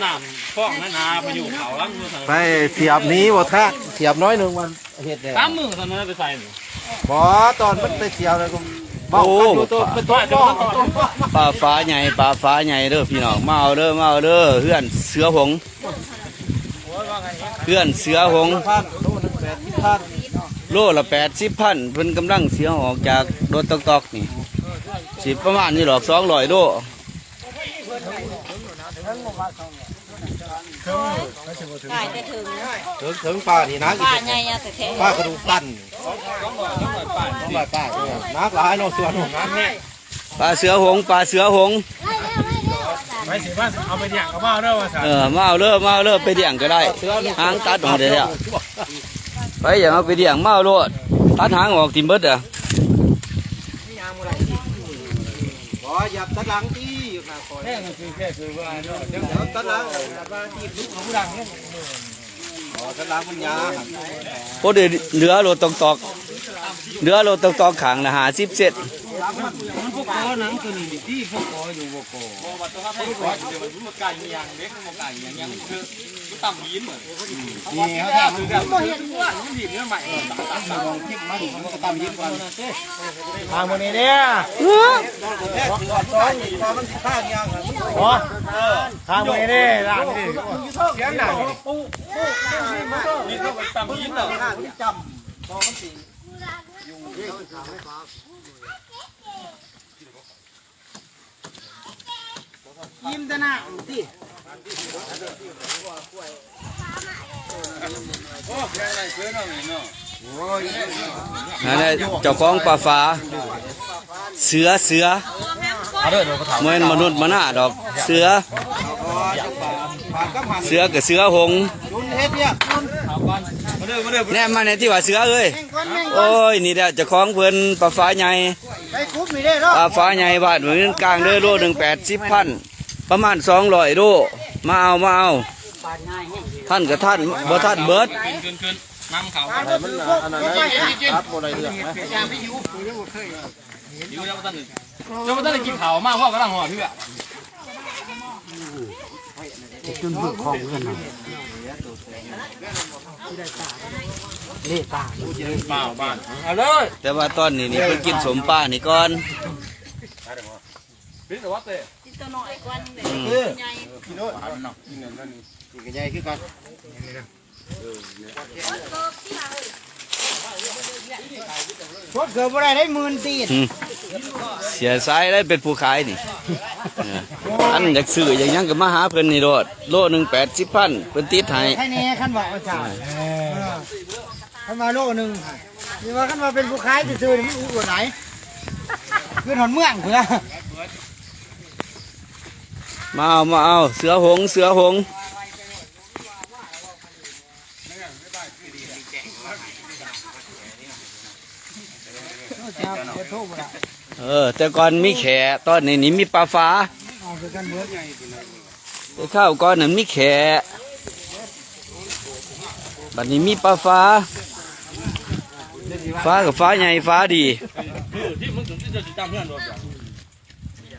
หนามฟองนานาไปอยู่เขาลังมือสั่งไปเสียบหนี้บ่ทักเสียบน้อยหนึงมันเฮ็ดได้สามมือตอนนั้นไปใส่หนูบ่ตอนมันไปเสียบเลยก็เบ้ากันอยู่ตัวเป็นตัวบ้องปลาฟ้าใหญ่ปลาฟ้าใหญ่เด้อพี่น้องมาเอาเด้อมาเอาเด้อเพื่อนเสือหงส์เพื่อนเสือหงส์พันโลนึงแปดสิบพันโลละแปดสิบพันเพิ่นกำลังเสียออกจากรถตอกตอกๆนี่สิประมาณนี้หรอกสองร้อยโล ถึงถึงถึงป่านี่นะป้าใหญ่อะแต่แท้ป้ากระดูกตั้นต้องป้าป้านักหลายเนาะส่วนของนั้นปลาเสือหงส์ปลาเสือหงส์ไม่สิว่าเอาไปอย่างกับว่าเด้อว่าสั่งเออมาเอาเด้อมาเอาเด้อไปเดี่ยงก็ได้หางตัดออกได้แล้วไปอย่างเอาไปเดี่ยงมาเอาโลดตัดหางออกทิมเบิดอะบ่หยับตะลังที่ อยู่นะคอยแค่คือแค่คือว่าเนาะเดี๋ยวตะลังว่าที่ลูกของผู้ดังเนี่ยอ๋อตะลังมันยาพอเดือเหลือโลตอกตอกเหลือโลตอกตอกขังนะหาสิบเซนพวกกอหนังตัวนี้ที่พวกกออยู่บ่คอพอมาตัวครับให้ก่อนเดี๋ยวมันมันไก่ยังเล็กมันไก่ยังยังคือ ต่ำยีนเหมือนนี่เขาถ้ามันแบบมันเห็นว่ามันบีบเนื้อใหม่ลองคิดมันมันก็ตามยิ้มกันทางวันนี้เนี่ยแค่ถือว่าต้อนพอมันสิข้างยางครับอ๋อทางวันนี้เนี่ยร้านนี่เสียงหนังนี่ต้องไปต่ำยีนเหรอจำพอมันสิยิ้มแต่หน้าติ นั่นแหละเจ้าของปลาฟ้า เสือเสือเอาเด้อเดี๋ยวเขาถามเหมือนมนุษย์มนาดอก เสือผ่านก็ผ่านเสือกับเสือหงส์จุนเฮ็ดเนี่ยมาเด้อมาเด้อแน่มาในที่ว่าเสือเอ้ยโอ้ยนี่แหละเจ้าของเพิ่นปลาฟ้าใหญ่ไปคุบนี่ได้เนาะปลาฟ้าใหญ่บาทเหมือนกลางเด้อโลหนึ่งแปดสิบพันประมาณสองร้อยโล มาเอามาเอาท่านกับท่านบ่ท่านเบิดขึ้นขึ้นขึ้นน้ำเขามันอันนั้นครับบ่ได้เรื่องนะอยู่แล้วก็ตั้งเจ้าก็ตั้งกินเขามากพ่อกำลังห่อพี่อะเปล่าบ้านเอาเลยแต่ว่าตอนนี้นี่เพิ่นกินสมป้านี่ก่อน ต่ว่าเตะติดตัวน้อยกว่าเด็กเออใหญ่พี่โน้ตนี่ก็ใหญ่คือกันพดเกิดบ่ได้ได้หมื่นตีนอืมเสียสายได้เป็นผู้ขายนี่เอออันอยากซื้ออย่างยังก็มาหาเพิ่นนี่โลดโลหนึ่งแปดสิบพันเพิ่นติดให้แค่นี้คันว่าอาจารย์คันมาโลหนึงนี่ว่าคันว่าเป็นผู้ขายซื่อๆนี่มันอู้กว่าไหนคือถอนเมืองเพื่อ มาเอามาเอา เสือหงส์เสือหงส์เออ แต่ก่อนมีแขตอนนี้นี่มีปลาฟ้าเอาคือกันเบิดแต่ข้าวก่อนนั้นมีแขบัดนี้มีปลาฟ้า ฟ้ากับฟ้าใหญ่ฟ้าดี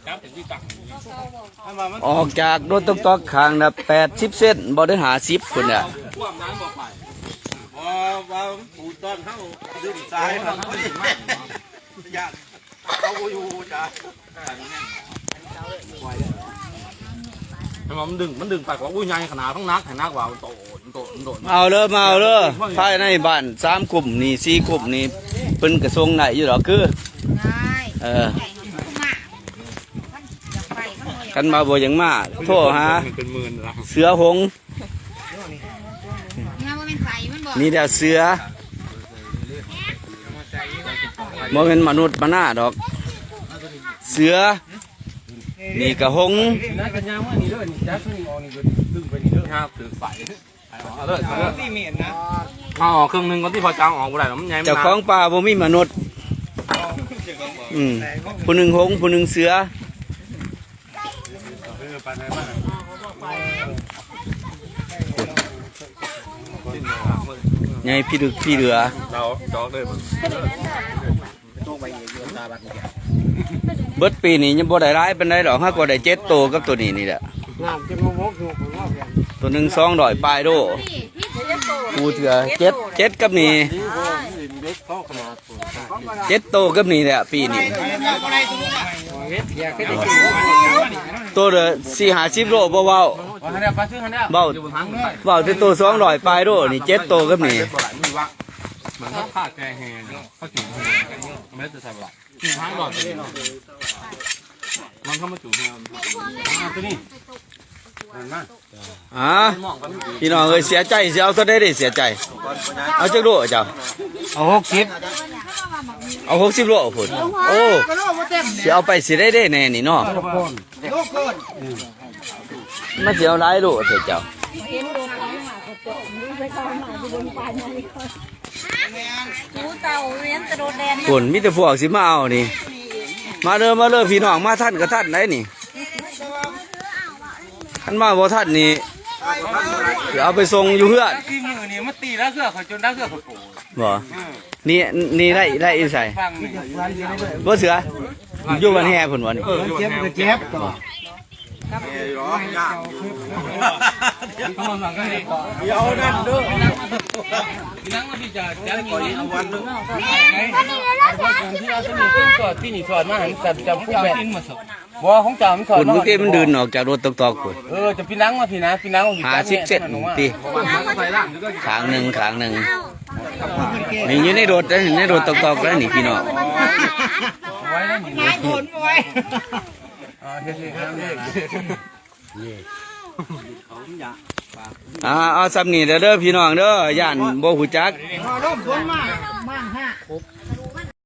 อนรวมกันครับถึงที่ตักออกจากรถตอกตอกๆข้างละแปดสิบเส้นบ่ได้หาสิบคนอะความน้ำบอกไปพอว่าปูตอนเข้าดึงสายมันไม่อยากเอาอยู่จ้ะมันดึงมันดึงไปกว่าอุ้ยใหญ่ขนาดต้องนักขนาดกว่าโตโตโตเอาเลยมาเอาเลยภายในบ้านสามกลุ่มนี่สี่กลุ่มนี่เป็นกระทรวงไหนอยู่หรอคือได้เออ ใหญ่ขึ้นมามันอยากไปมันบ่อยา กกันมาบ่อย่างมากโทษฮะเป็นหมื่นละเสือหงส์งานว่าเป็นใสมันบอกนี่เดี๋ยวเสือบ่เป็นมนุษย์มาหน้าดอก เสือ นี่กระหงส์นั่นกันยามว่านี่เด้อนี่จักนี่ออกนี่ก็ดึงไปนี่เด้อครับถือไฟเอาเลยเอาเลยนี่เมียนนะเอาออกครึ่งหนึงก่อนที่พอจ้างออกบ่ได้แล้วมันใหญ่มันเจ้าของป่าบ่มีมนุษย์อืมผู้หนึ่งหงส์ผู้หนึ่งเสือ ไงพี่ดึกพี่เหลือเราจอกเลยมั้งเบิดปีนี้ยังบ่ได้ร้ายเปานใดดอกฮะก็ได้เจ็ดโตวกับตัวนี้นี่แหละตัวหนึ่งสองร้อยปลายโดพี่พี่เดี๋ยวจะโตกูเถื่อเจ็ดเจ็ดกับนี่ เจ็ดโตกับนี่แหละปีนี้อยากให้ได้กินตัวเด้อสี่หาสิบโลบ่เว้าวันนี้ปลาเว้าเว้าที่ตัวสองร้อยปลายโดนี่เจ็ดโตวกับนี่เหมือนเขาขาดแกงแห้งเขาจุ่มแห้งไม่ได้ใส่ปลาจุ่มทั้งลอยมันเข้ามาจุ่มแห้งตัวนี้อ่าพี่น้องเอ้ยเสียใจสิเอาตัวได้ด้เสียใจ เอาจักโลเจ้าเอาหกสิบ เอาหกสิบโลพุ่นโอ้ก็โลมาเต็มสิเอาไปสิได้ได้แน่นี่เนาะโลเกินมันสิเอาหลายโลเถอะเจ้าหูเต่าเลี้ยงกระโดดแดนพุ่นมีแต่พวกสิมาเอานี่ มาเด้อมาเด้อพี่น้องมาท่านก็ท่านได้นี่ท่านมาบ่ท่านนี่ เดี๋ยวเอาไปส่งอยู่เพื่อนที่มือนี่มันตีแล้วเสือเขาจนได้เสือเขาโผล่บ่นี่นี่ได้ได้อีใส่ฟังนี่บ่เสืออยู่กันแฮ่พุ่นบ่นี่เจ็บก็เจ็บต่อร้องยากเขามาสั่งก็เห็นเดี๋ยวนั่นเด้อพี่นั่งมาพี่จะจะมีวันนึงที่เราจะมีขึ้นสอดที่นี่สอดมาหันจับจับผู้แบบ บ่ของจ่ามันสอดพุ่นเมื่อกี้มันเดินออกจากรถตอกๆพุ่นเออจะพี่นั่งมาพี่นะพี่นั่งหาสิบเซนติขางหนึ่งขางหนึ่งนี่อยู่ในรถแล้วนี่ในรถตอกๆแล้วนี่พี่น้องไว้แล้วนี่นายผลไว้อ่าเฮ้ยๆครับอ่าเอาซ้ำนี่เด้อเด้อพี่น้องเด้อย่านบ่หูจักพอร่มฝนมาเ